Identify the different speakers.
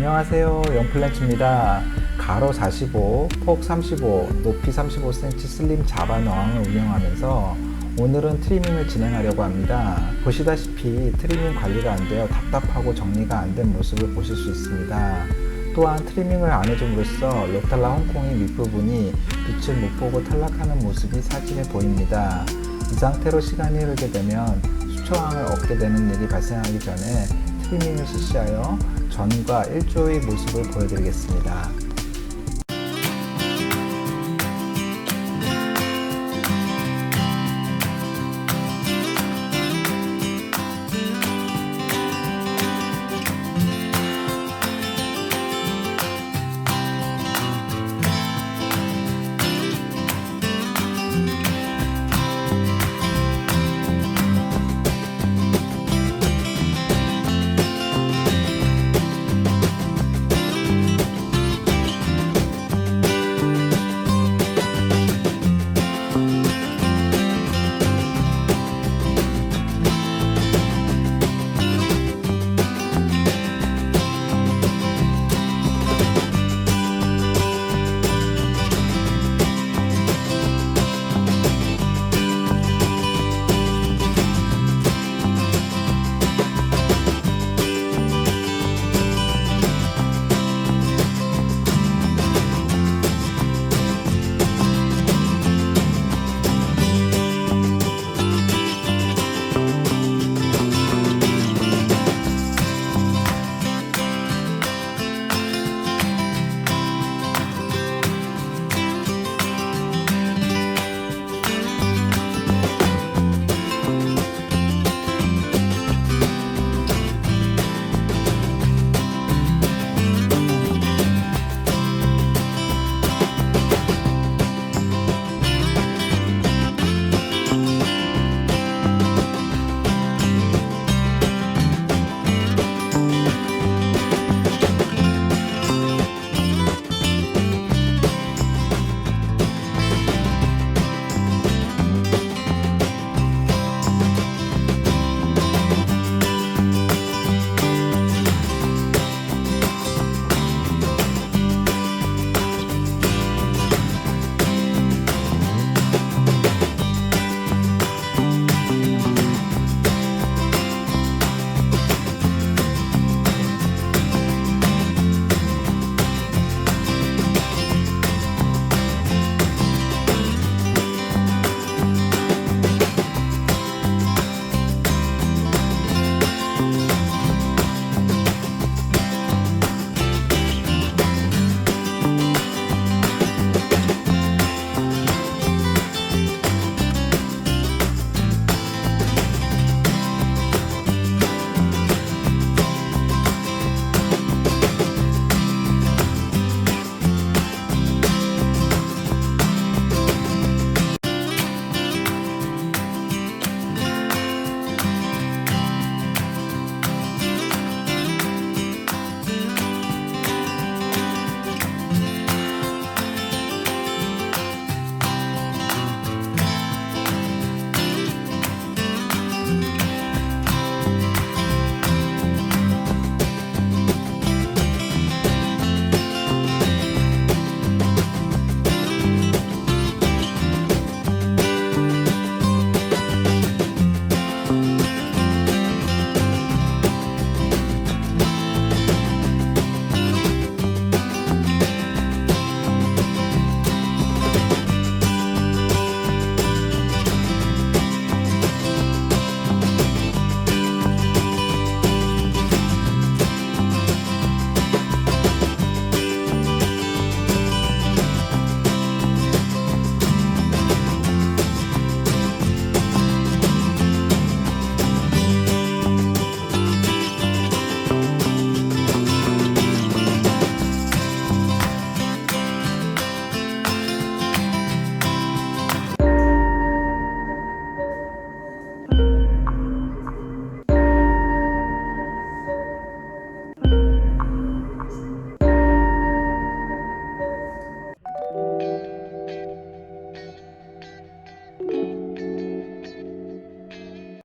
Speaker 1: 안녕하세요. 영플랜츠입니다. 가로 45, 폭 35, 높이 35cm 슬림 자반 어항을 운영하면서 오늘은 트리밍을 진행하려고 합니다. 보시다시피 트리밍 관리가 안 되어 답답하고 정리가 안 된 모습을 보실 수 있습니다. 또한 트리밍을 안 해줌으로써 로탈라 홍콩의 윗부분이 빛을 못 보고 탈락하는 모습이 사진에 보입니다. 이 상태로 시간이 흐르게 되면 수초항을 얻게 되는 일이 발생하기 전에 트리밍을 실시하여 전과 1조의 모습을 보여드리겠습니다.